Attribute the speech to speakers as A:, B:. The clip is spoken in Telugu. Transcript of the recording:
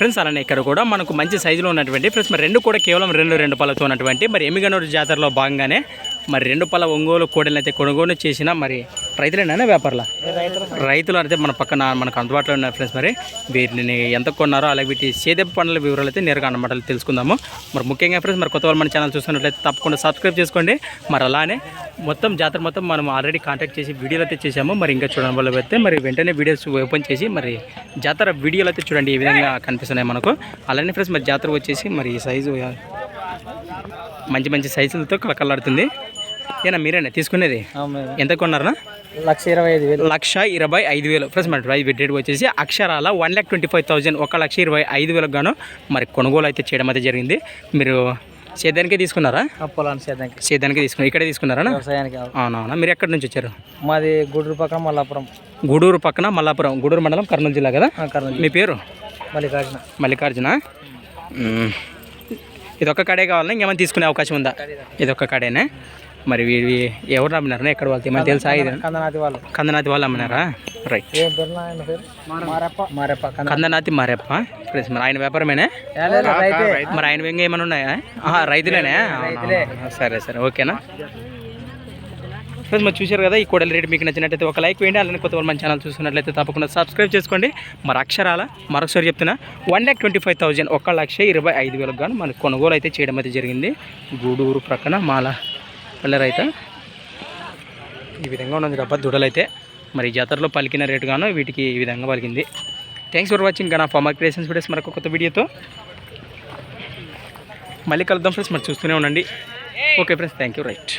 A: ఫ్రెండ్స్ అలానే ఇక్కడ కూడా మనకు మంచి సైజులో ఉన్నటువంటి ఫ్రెండ్స్ మరి రెండు కూడా కేవలం రెండు రెండు పళ్ళతో ఉన్నటువంటి మరి ఎమ్మిగనూరు జాతరలో భాగంగానే మరి రెండు పళ్ళ ఒంగోలు కోడలు అయితే కొనుగోలు చేసిన మరి రైతులేనా వ్యాపారుల? రైతులు అయితే మన పక్కన మనకు అందుబాటులో ఉన్నాయి ఫ్రెండ్స్ మరి వీటిని ఎంత కొన్నారో అలాగే వీటి సేదెప్ప పండ్ల వివరాలు అయితే నేరుగా అన్నమాట తెలుసుకుందాము. మరి ముఖ్యంగా ఫ్రెండ్స్ మరి కొత్త వాళ్ళు మన ఛానల్ చూస్తున్నట్లయితే తప్పకుండా సబ్స్క్రైబ్ చేసుకోండి. మరి అలానే మొత్తం జాతర మొత్తం మనం ఆల్రెడీ కాంటాక్ట్ చేసి వీడియోలు అయితే చేసాము మరి ఇంకా చూడడం వల్ల అయితే మరి వెంటనే వీడియోస్ ఓపెన్ చేసి మరి జాతర వీడియోలు అయితే చూడండి ఈ విధంగా కనిపిస్తున్నాయి మనకు. అలానే ఫ్రెండ్స్ మరి జాతర వచ్చేసి మరి ఈ సైజు మంచి మంచి సైజులతో కలకలాడుతుంది ఏనా మీరేనా? తీసుకునేది? ఎంత కొన్నారా
B: లక్ష ఇరవై ఐదు వేలు.
A: లక్ష ఇరవై ఐదు వేలు. ఫ్రెండ్స్ మరి ప్రైస్ రేట్ వచ్చేసి అక్షరాల one lakh twenty five thousand ఒక లక్ష ఇరవై ఐదు వేలకు గాను మరి కొనుగోలు అయితే చేయడం అయితే జరిగింది. మీరు సేద్యానికే తీసుకున్నారా?
B: పొలాన్ని సేద్యానికి.
A: సేద్యానికే తీసుకున్నారు ఇక్కడే తీసుకున్నారా?
B: వ్యవసాయానికి
A: అవునవునా. మీరు ఎక్కడి నుంచి వచ్చారు?
B: మాది గుడ్రు పక్కన మల్లాపురం.
A: గూడూరు పక్కన మల్లాపురం. గూడూరు మండలం కర్నూలు జిల్లా కదా? మీ పేరు?
B: మల్లికార్జున.
A: మల్లికార్జున. ఇది ఒక్క కడే కావాలన్నా ఇంకేమైనా తీసుకునే అవకాశం ఉందా? ఇది ఒక్క కడేనే? మరి వీవి ఎవరు అమ్మినారా ఎక్కడ వాళ్ళు ఏమైనా తెలుసా ఇది?
B: కందనాతి వాళ్ళు.
A: కందనాథి వాళ్ళు అమ్మినారా రైట్
B: పేరు మారప్ప.
A: మరి ఆయన వ్యాపారమేనా?
B: రైతే.
A: మరి ఆయన వెంగ ఏమైనా ఉన్నాయా? రైతులేనే. సరే సరే ఓకేనా? ఫ్రెండ్స్ మరి చూశారు కదా ఈ కోడల రేట్ మీకు నచ్చినట్లయితే ఒక లైక్ వేయండి. అలానే కొత్త వాళ్ళు మన ఛానల్ చూస్తున్నట్లయితే తప్పకుండా సబ్స్క్రైబ్ చేసుకోండి. మరి అక్షరాల? మరొకసారి చెప్తున్నా one lakh twenty five thousand ఒక లక్ష ఇరవై ఐదు వేలకు గాను మనకు కొనుగోలు అయితే చేయడం అయితే జరిగింది. గూడూరు ప్రక్కన మాల పల్లె రైత ఈ విధంగా ఉన్నది డబ్బా దుడలైతే. మరి జాతరలో పలికిన రేటు గాను వీటికి ఈ విధంగా పలికింది. థ్యాంక్స్ ఫర్ వాచింగ్ నా ఫార్మర్ క్రియేషన్స్ వీడియోస్ మరొక కొత్త వీడియోతో మళ్ళీ కలుద్దాం ఫ్రెండ్స్ మరి చూస్తూనే ఉండండి. Okay friends thank you right